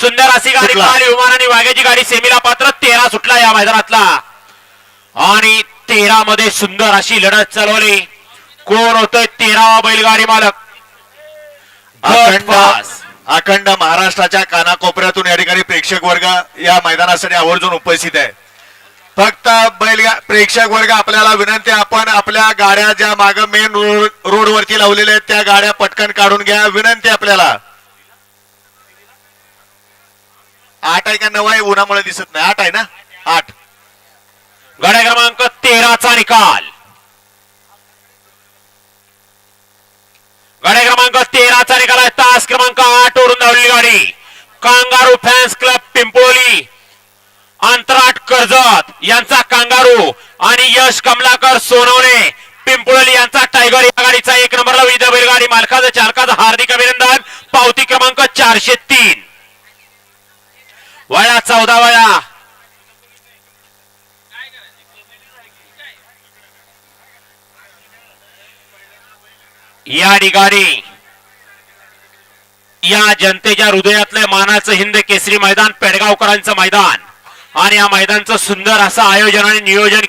सुंदर अशी गाडी. पळाली विमानाने वाघ्याची गाडी सेमीला पात्र तेरा सुटला या मैदानातला. आणि तेरा मध्ये सुंदर अशी लढत चालवली. कोण होतोय तेरावा बैलगाडी मालक? अखंड. अखंड महाराष्ट्राच्या कानाकोपऱ्यातून या ठिकाणी प्रेक्षक वर्ग या मैदानासाठी आवर्जून उपस्थित आहे. फक्त बैल प्रेक्षक वर्ग आपल्याला विनंती आपण आपल्या गाड्या ज्या माग मेन रोड वरती लावलेल्या आहेत त्या गाड्या पटकन काढून घ्या. विनंती आपल्याला. आठ आहे का नऊ आहे? उन्हामुळे दिसत नाही. आठ आहे ना? आठ. गाड्या क्रमांक तेराचा निकाल. गाड्या क्रमांक तेराचा निकाल आहे. तास क्रमांक आठ वरून धावलेली गाडी. Kangaroo fans club Pimpoli. अंतराट Karjat यांचा कांगारू आणि यश कमलाकर सोनवणे. पिंपळली यांचा टायगर या गाडीचा एक नंबरला विजय बैलगाडी मालकाचं चालकाचं हार्दिक अभिनंदन. पावती क्रमांक चारशे तीन. चौदा वळा. या ठिकाणी या जनतेच्या हृदयातलं मानाचं हिंद केसरी मैदान पेडगावकरांचं मैदान. आणि या मैदानचं सुंदर असं आयोजन आणि नियोजन